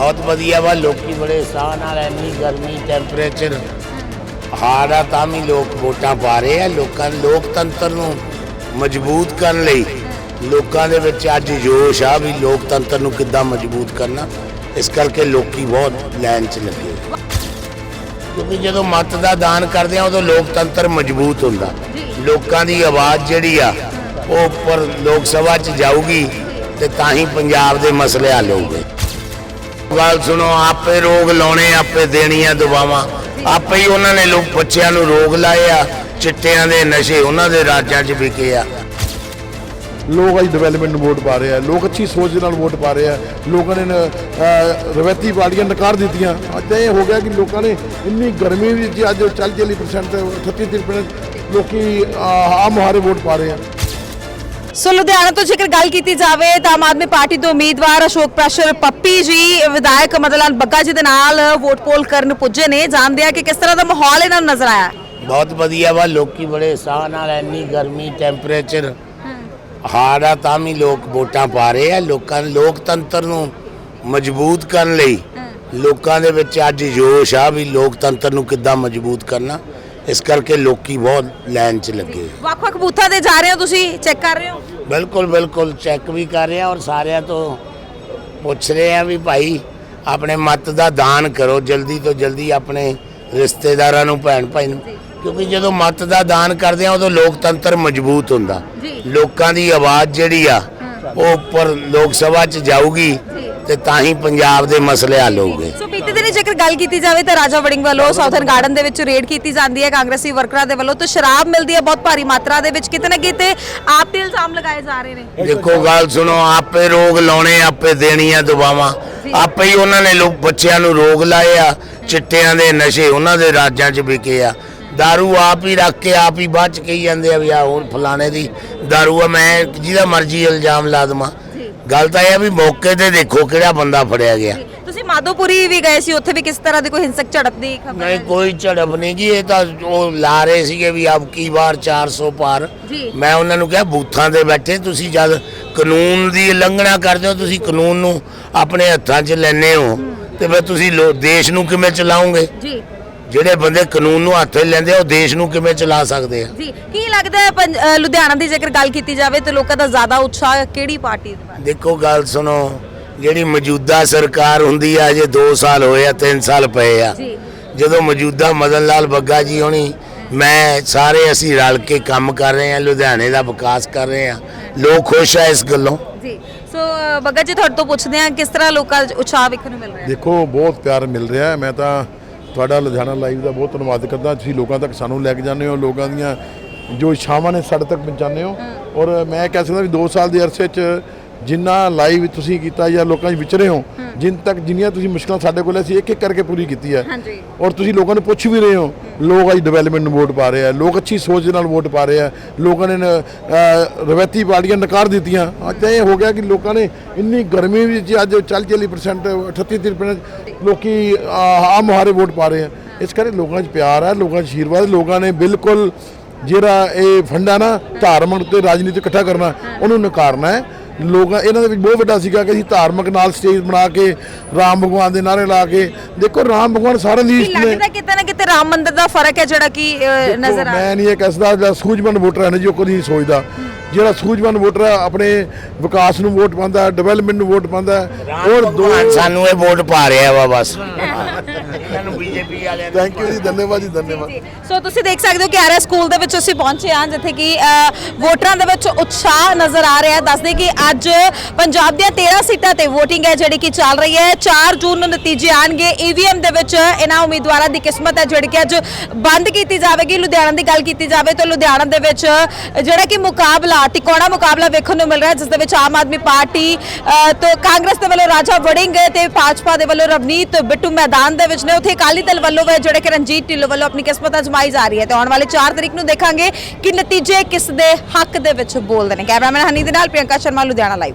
ਬਹੁਤ ਵਧੀਆ ਵਾ, ਲੋਕੀ ਬੜੇ ਸਾਹ ਨਾਲ ਇੰਨੀ ਗਰਮੀ ਟੈਂਪਰੇਚਰ ਹਾਰਡ ਆ, ਤਾਂ ਵੀ ਲੋਕ ਵੋਟਾਂ ਪਾ ਰਹੇ ਆ। ਲੋਕਾਂ, ਲੋਕਤੰਤਰ ਨੂੰ ਮਜ਼ਬੂਤ ਕਰਨ ਲਈ ਲੋਕਾਂ ਦੇ ਵਿੱਚ ਅੱਜ ਜੋਸ਼ ਆ ਵੀ ਲੋਕਤੰਤਰ ਨੂੰ ਕਿੱਦਾਂ ਮਜ਼ਬੂਤ ਕਰਨਾ। ਇਸ ਕਰਕੇ ਲੋਕੀ ਬਹੁਤ ਲਾਈਨ 'ਚ ਲੱਗੇ ਕਿਉਂਕਿ ਜਦੋਂ ਮਤ ਦਾ ਦਾਨ ਕਰਦੇ ਆ, ਉਦੋਂ ਲੋਕਤੰਤਰ ਮਜ਼ਬੂਤ ਹੁੰਦਾ। ਲੋਕਾਂ ਦੀ ਆਵਾਜ਼ ਜਿਹੜੀ ਆ, ਉਹ ਉੱਪਰ ਲੋਕ ਸਭਾ 'ਚ ਜਾਊਗੀ ਤੇ ਤਾਂ ਹੀ ਪੰਜਾਬ ਦੇ ਮਸਲੇ ਹੱਲ ਹੋਊਗੇ। ਗੱਲ ਸੁਣੋ ਆਪੇ ਰੋਗ ਲਾਉਣੇ ਆਪੇ ਦੇਣੀਆਂ ਦਵਾਵਾਂ ਆਪੇ ਹੀ ਉਹਨਾਂ ਨੇ ਲੋਕ ਬੱਚਿਆਂ ਨੂੰ ਰੋਗ ਲਾਏ ਆ ਚਿੱਟਿਆਂ ਦੇ ਨਸ਼ੇ ਉਹਨਾਂ ਦੇ ਰਾਜਾਂ 'ਚ ਵਿਕੇ ਆ। ਲੋਕ ਅੱਜ ਡਿਵੈਲਪਮੈਂਟ ਨੂੰ ਵੋਟ ਪਾ ਰਹੇ ਆ। ਲੋਕ ਅੱਛੀ ਸੋਚ ਦੇ ਨਾਲ ਵੋਟ ਪਾ ਰਹੇ ਆ। ਲੋਕਾਂ ਨੇ ਅਹ, ਰਵਾਇਤੀ ਪਾਰਟੀਆਂ ਨਕਾਰ ਦਿੱਤੀਆਂ। ਅੱਜ ਤਾਂ ਇਹ ਹੋ ਗਿਆ ਕਿ ਲੋਕਾਂ ਨੇ ਇੰਨੀ ਗਰਮੀ ਵਿੱਚ ਅੱਜ 40-40% 38-30% ਲੋਕੀ ਅਹ, ਆਮ ਮੁਹਾਰੇ ਵੋਟ ਪਾ ਰਹੇ ਆ। ਸੋ ਲੁਧਿਆਣਾ ਤੋਂ ਜੇਕਰ ਗੱਲ ਕੀਤੀ ਜਾਵੇ ਤਾਂ ਆਮ ਆਦਮੀ ਪਾਰਟੀ ਤੋਂ ਉਮੀਦਵਾਰ ਅਸ਼ੋਕ ਪ੍ਰੈਸ਼ਰ ਪੱਪੀ ਜੀ ਵਿਧਾਇਕ ਮਦਨਲਾਲ ਬੱਗਾ ਜੀ ਦੇ ਨਾਲ ਵੋਟ ਪੋਲ ਕਰਨ ਪੁੱਜੇ ਨੇ। ਜਾਣਦੇ ਆ ਕਿ ਕਿਸ ਤਰ੍ਹਾਂ ਦਾ ਮਾਹੌਲ ਇਹਨਾਂ ਨੂੰ ਨਜ਼ਰ ਆਇਆ ਬਹੁਤ ਵਧੀਆ ਵਾ ਲੋਕੀ ਬੜੇ ਸਾਹ ਨਾਲ ਇੰਨੀ ਗਰਮੀ ਟੈਂਪਰੇਚਰ ਹਾਰਡ ਆ ਤਾਂ ਵੀ ਲੋਕ ਵੋਟਾਂ ਪਾ ਰਹੇ ਆ। ਲੋਕਾਂ ਲੋਕਤੰਤਰ ਨੂੰ ਮਜ਼ਬੂਤ ਕਰਨ ਲਈ ਲੋਕਾਂ ਦੇ ਵਿੱਚ ਅੱਜ ਜੋਸ਼ ਆ ਵੀ ਲੋਕਤੰਤਰ ਨੂੰ ਕਿੱਦਾਂ ਮਜ਼ਬੂਤ ਕਰਨਾ। ਇਸ ਕਰਕੇ ਲੋਕੀ ਬਹੁਤ ਲਾਈਨ 'ਚ ਲੱਗੇ। ਵੱਖ-ਵੱਖ ਬੂਥਾਂ ਤੇ ਜਾ ਰਹੇ ਹੋ ਤੁਸੀਂ? ਚੈੱਕ ਕਰ ਰਹੇ ਹੋ? ਬਿਲਕੁਲ ਬਿਲਕੁਲ ਚੈੱਕ ਵੀ ਕਰ ਰਹੇ ਆ ਔਰ ਸਾਰਿਆਂ ਤੋਂ ਪੁੱਛ ਰਹੇ ਆ ਵੀ ਭਾਈ ਆਪਣੇ ਮਤ ਦਾ ਦਾਨ ਕਰੋ ਜਲਦੀ ਤੋਂ ਜਲਦੀ ਆਪਣੇ ਰਿਸ਼ਤੇਦਾਰਾਂ ਨੂੰ ਭੈਣ ਭਾਈ ਨੂੰ। ਕਿਉਂਕਿ ਜਦੋਂ ਮਤ ਦਾ ਦਾਨ ਕਰਦੇ ਆ ਉਦੋਂ ਲੋਕਤੰਤਰ ਮਜ਼ਬੂਤ ਹੁੰਦਾ। ਲੋਕਾਂ ਦੀ ਆਵਾਜ਼ ਜਿਹੜੀ ਆ ਉਹ ਉੱਪਰ ਲੋਕ ਸਭਾ 'ਚ ਜਾਊਗੀ ਤੇ ਤਾਂ ਹੀ ਪੰਜਾਬ ਦੇ ਮਸਲੇ ਹੱਲ ਹੋਊਗੇ ਸੋ ਬੀਤੇ ਦਿਨ ਜੇਕਰ ਗੱਲ ਕੀਤੀ ਜਾਵੇ ਤਾਂ ਰਾਜਾ ਵੜਿੰਗ ਵੱਲੋਂ ਸਾਊਥਰਨ ਗਾਰਡਨ ਦੇ ਵਿੱਚ ਰੇਡ ਕੀਤੀ ਜਾਂਦੀ ਹੈ ਕਾਂਗਰਸੀ ਵਰਕਰਾਂ ਦੇ ਵੱਲੋਂ ਤਾਂ ਸ਼ਰਾਬ ਮਿਲਦੀ ਹੈ ਬਹੁਤ ਭਾਰੀ ਮਾਤਰਾ ਦੇ ਵਿੱਚ ਕਿਤੇ ਨਾ ਕਿਤੇ ਆਪ ਤੇ ਇਲਜ਼ਾਮ ਲਗਾਏ ਜਾ ਰਹੇ ਨੇ ਦੇਖੋ ਗੱਲ ਸੁਣੋ ਆਪੇ ਰੋਗ ਲਾਉਣੇ ਆਪੇ ਦੇਣੀਆਂ ਦਵਾਵਾਂ ਆਪੇ ਹੀ ਉਹਨਾਂ ਨੇ ਲੋਕ ਬੱਚਿਆਂ ਨੂੰ ਰੋਗ ਲਾਏ ਆ ਚਿੱਟਿਆਂ ਦੇ ਨਸ਼ੇ ਉਹਨਾਂ ਦੇ ਰਾਜਾਂ 'ਚ ਵਿਕੇ ਆ दारू ਆਪ ਹੀ ਰੱਖ ਕੇ ਆਪ ਹੀ ਬਾਅਦ 'ਚ ਕਹੀ ਜਾਂਦੇ ਆ ਵੀ ਆ ਹੁਣ ਫਲਾਣੇ ਦੀ दारू ਆ ਮੈਂ ਜਿਹਦਾ ਮਰਜ਼ੀ ਇਲਜ਼ਾਮ ਲਾ ਦੇਵਾਂ ਗੱਲ ਤਾਂ ਇਹ ਆ ਵੀ ਮੌਕੇ ਤੇ ਦੇਖੋ ਕਿਹੜਾ ਬੰਦਾ ਫੜਿਆ ਗਿਆ। ਤੁਸੀਂ ਮਾਧੋਪੁਰੀ ਵੀ ਗਏ ਸੀ ਉੱਥੇ ਵੀ ਕਿਸ ਤਰ੍ਹਾਂ ਦੀ ਕੋਈ ਹਿੰਸਕ ਝੜਪ ਦੀ ਖਬਰ ਨਹੀਂ ਕੋਈ ਝੜਪ ਨਹੀਂ ਜੀ ਇਹ ਤਾਂ ਉਹ ਲਾ ਰਹੇ ਸੀਗੇ ਵੀ ਅਬ ਕੀ ਵਾਰ 400 ਪਾਰ। ਜੀ। ਮੈਂ ਉਹਨਾਂ ਨੂੰ ਕਿਹਾ ਬੂਥਾਂ ਦੇ ਬੈਠੇ ਤੁਸੀਂ ਜਦ ਕਾਨੂੰਨ ਦੀ ਉਲੰਘਣਾ ਕਰਦੇ ਹੋ ਤੁਸੀਂ ਕਾਨੂੰਨ ਨੂੰ ਆਪਣੇ ਹੱਥਾਂ 'ਚ ਲੈਨੇ ਹੋ ਤੇ ਫਿਰ ਤੁਸੀਂ ਲੋ- ਦੇਸ਼ ਨੂੰ ਕਿਵੇਂ ਚਲਾਓਗੇ ਜੀ। ਜਿਹੜੇ ਬੰਦੇ ਕਾਨੂੰਨ ਨੂੰ ਹੱਥ ਲੈਂਦੇ ਆ ਉਹ ਦੇਸ਼ ਨੂੰ ਕਿਵੇਂ ਚਲਾ ਸਕਦੇ ਆ? ਜੀ ਕੀ ਲੱਗਦਾ ਹੈ ਪੰਜ- ਅ, ਲੁਧਿਆਣਾ ਦੀ ਜੇਕਰ ਗੱਲ ਕੀਤੀ ਜਾਵੇ ਤਾਂ ਲੋਕਾਂ ਦਾ ਜ਼ਿਆਦਾ ਉਤਸ਼ਾਹ ਕਿਹੜੀ ਪਾਰਟੀ ਦੇ ਵੱਲ? ਦੇਖੋ ਗੱਲ ਸੁਣੋ ਜਿਹੜੀ ਮੌਜੂਦਾ ਸਰਕਾਰ ਹੁੰਦੀ ਆ ਅਜੇ 2 ਸਾਲ ਹੋਏ ਆ 3 ਸਾਲ ਪਏ ਆ। ਜੀ। ਜਦੋਂ ਮੌਜੂਦਾ ਮਦਨ ਲਾਲ ਬੱਗਾ ਜੀ ਹੋਣੀ ਮੈਂ ਸਾਰੇ ਅਸੀਂ ਰਲ ਕੇ ਕੰਮ ਕਰ ਰਹੇ ਹਾਂ ਲੁਧਿਆਣੇ ਦਾ ਵਿਕਾਸ ਕਰ ਰਹੇ ਹਾਂ ਲੋਕ ਖੁਸ਼ ਆ ਇਸ ਗੱਲੋਂ। ਜੀ। ਸੋ ਅ, ਬੱਗਾ ਜੀ ਤੁਹਾਡੇ ਤੋਂ ਪੁੱਛਦੇ ਹਾਂ ਕਿਸ ਤਰ੍ਹਾਂ ਲੋਕਾਂ 'ਚ ਉਤਸ਼ਾਹ ਵੇਖਣ ਨੂੰ ਮਿਲ ਰਿਹਾ ਹੈ? ਦੇਖੋ ਬਹੁਤ ਪਿਆਰ ਮਿਲ ਰਿਹਾ ਹੈ। ਮੈਂ ਤਾਂ ਤੁਹਾਡਾ ਲੁਧਿਆਣਾ ਲਾਈਵ ਦਾ ਬਹੁਤ ਧੰਨਵਾਦ ਕਰਦਾ। ਤੁਸੀਂ ਲੋਕਾਂ ਤੱਕ ਸਾਨੂੰ ਲੈ ਕੇ ਜਾਂਦੇ ਹੋ ਲੋਕਾਂ ਦੀਆਂ ਜੋ ਇਛਾਵਾਂ ਨੇ ਸਾਡੇ ਤੱਕ ਪਹੁੰਚਾਉਂਦੇ ਹੋ। ਔਰ ਮੈਂ ਕਹਿ ਸਕਦਾ ਵੀ 2 ਸਾਲ ਦੇ ਅਰਸੇ 'ਚ ਜਿੰਨਾ ਲਾਈਵ ਤੁਸੀਂ ਕੀਤਾ ਜਾਂ ਲੋਕਾਂ 'ਚ ਵਿਚਰੇ ਹੋ ਜਿੰਨ ਤੱਕ ਜਿੰਨੀਆਂ ਤੁਸੀਂ ਮੁਸ਼ਕਲਾਂ ਸਾਡੇ ਕੋਲ ਅਸੀਂ ਇੱਕ ਇੱਕ ਕਰਕੇ ਪੂਰੀ ਕੀਤੀ ਹੈ ਹਾਂਜੀ। ਔਰ ਤੁਸੀਂ ਲੋਕਾਂ ਨੂੰ ਪੁੱਛ ਵੀ ਰਹੇ ਹੋ ਲੋਕ ਅੱਜ ਡਿਵੈਲਪਮੈਂਟ ਨੂੰ ਵੋਟ ਪਾ ਰਹੇ ਆ ਲੋਕ ਅੱਛੀ ਸੋਚ ਦੇ ਨਾਲ ਵੋਟ ਪਾ ਰਹੇ ਆ ਲੋਕਾਂ ਨੇ ਅਹ, ਰਵਾਇਤੀ ਪਾਰਟੀਆਂ ਨਕਾਰ ਦਿੱਤੀਆਂ। ਅੱਜ ਇਹ ਹੋ ਗਿਆ ਕਿ ਲੋਕਾਂ ਨੇ ਇੰਨੀ ਗਰਮੀ ਵਿੱਚ ਅੱਜ 40-40% 38-30% ਲੋਕੀ ਆਮ ਮੁਹਾਰੇ ਵੋਟ ਪਾ ਰਹੇ ਆ ਇਸ ਕਰਕੇ ਲੋਕਾਂ 'ਚ ਪਿਆਰ ਹੈ ਲੋਕਾਂ 'ਚ ਆਸ਼ੀਰਵਾਦ ਲੋਕਾਂ ਨੇ ਬਿਲਕੁਲ ਜਿਹੜਾ ਇਹ ਫੰਡਾ ਨਾ ਧਾਰਮਿਕ ਤੇ ਰਾਜਨੀਤਿਕ ਇਕੱਠਾ ਕਰਨਾ ਉਹਨੂੰ ਨਕਾਰਨਾ ਹੈ ਲੋਕਾਂ ਇਹਨਾਂ ਦੇ ਵਿੱਚ ਬਹੁਤ ਵੱਡਾ ਸੀਗਾ ਕਿ ਅਸੀਂ ਧਾਰਮਿਕ ਨਾਲ ਸਟੇਜ ਬਣਾ ਕੇ ਰਾਮ ਭਗਵਾਨ ਦੇ ਨਾਰੇ ਲਾ ਕੇ ਦੇਖੋ ਰਾਮ ਭਗਵਾਨ ਸਾਰਿਆਂ ਦੀ ਇਸ਼ਟ ਨੇ ਲੱਗਦਾ ਕਿਤੇ ਨਾ ਕਿਤੇ ਰਾਮ ਮੰਦਿਰ ਦਾ ਫ਼ਰਕ ਹੈ ਜਿਹੜਾ ਕਿ ਨਜ਼ਰ ਆ ਰਿਹਾ ਮੈਂ ਨਹੀਂ ਇਹ ਕਹਿਸਦਾ ਜਿਹੜਾ ਸੂਝਵਾਨ ਵੋਟਰ ਹੈ ਨਾ ਜੀ ਉਹ ਕਦੀ ਨਹੀਂ ਸੋਚਦਾ। ਜਿਹੜਾ ਸੂਝਵਾਨ ਵੋਟਰ ਹੈ ਆਪਣੇ ਵਿਕਾਸ ਨੂੰ ਵੋਟ ਪਾਉਂਦਾ ਡਿਵੈਲਪਮੈਂਟ ਨੂੰ ਵੋਟ ਪਾਉਂਦਾ ਔਰ ਦੋ ਭਗਵਾਨ ਸਾਨੂੰ ਇਹ ਵੋਟ ਪਾ ਰਿਹਾ ਵਾ ਬਸ। ਬੀਜੇਪੀ ਵਾਲਿਆਂ ਥੈਂਕ ਯੂ ਜੀ ਧੰਨਵਾਦ ਜੀ ਧੰਨਵਾਦ। ਸੋ ਤੁਸੀਂ ਦੇਖ ਸਕਦੇ ਹੋ ਕਿ ਆਰਐਸ ਸਕੂਲ ਦੇ ਵਿੱਚ ਅਸੀਂ ਪਹੁੰਚੇ ਹਾਂ ਜਿੱਥੇ ਕਿ ਅ, ਵੋਟਰਾਂ ਦੇ ਵਿੱਚ ਉਤਸ਼ਾਹ ਨਜ਼ਰ ਆ ਰਿਹਾ ਹੈ। ਦੱਸਦੇ ਕਿ ਅੱਜ ਪੰਜਾਬ ਦੀਆਂ 13 ਸੀਟਾਂ ਤੇ VOTING ਹੈ ਜਿਹੜੀ ਕਿ ਚੱਲ ਰਹੀ ਹੈ। 4 ਜੂਨ ਨੂੰ ਨਤੀਜੇ ਆਣਗੇ। ਈਵੀਐਮ ਦੇ ਵਿੱਚ ਇਹਨਾਂ ਉਮੀਦਵਾਰਾਂ ਦੀ ਕਿਸਮਤ ਹੈ ਜਿਹੜੀ ਕਿ ਅੱਜ ਬੰਦ ਕੀਤੀ ਜਾਵੇਗੀ। ਲੁਧਿਆਣਾ ਦੀ ਗੱਲ ਕੀਤੀ ਜਾਵੇ ਤਾਂ ਲੁਧਿਆਣਾ ਦੇ ਵਿੱਚ ਜਿਹੜਾ ਕਿ ਮੁਕਾਬਲਾ ਤਿਕੋਣਾ ਮੁਕਾਬਲਾ ਵੇਖਣ ਨੂੰ ਮਿਲ ਰਿਹਾ ਹੈ ਜਿਸ ਦੇ ਵਿੱਚ ਆਮ ਆਦਮੀ ਪਾਰਟੀ ਅ, ਤੋਂ ਕਾਂਗਰਸ ਦੇ ਵੱਲੋਂ ਰਾਜਾ ਵੜਿੰਗ ਤੇ ਭਾਜਪਾ ਦੇ ਵੱਲੋਂ ਰਵਨੀਤ ਬਿੱਟੂ ਮੈਦਾਨ ਦੇ ਵਿੱਚ ਨੇ। ਉੱਥੇ ਅਕਾਲੀ ਦਲ ਵੱਲੋਂ ਵੀ ਜਿਹੜੇ ਕਿ ਰਣਜੀਤ ਢਿੱਲੋਂ ਵੱਲੋਂ ਆਪਣੀ ਕਿਸਮਤ ਅਜਮਾਈ ਜਾ ਰਹੀ ਹੈ। ਤੇ ਆਉਣ ਵਾਲੇ 4 ਤਰੀਕ ਨੂੰ ਦੇਖਾਂਗੇ ਕਿ ਨਤੀਜੇ ਕਿਸ ਦੇ ਹੱਕ ਦੇ ਵਿੱਚ ਬੋਲਦੇ ਨੇ। ਕੈਮਰਾਮੈਨ ਹਨੀ ਦੇ ਨਾਲ ਪ੍ਰਿਯੰਕਾ ਸ਼ਰਮਾ, ਲੁਧਿਆਣਾ ਲਾਈਵ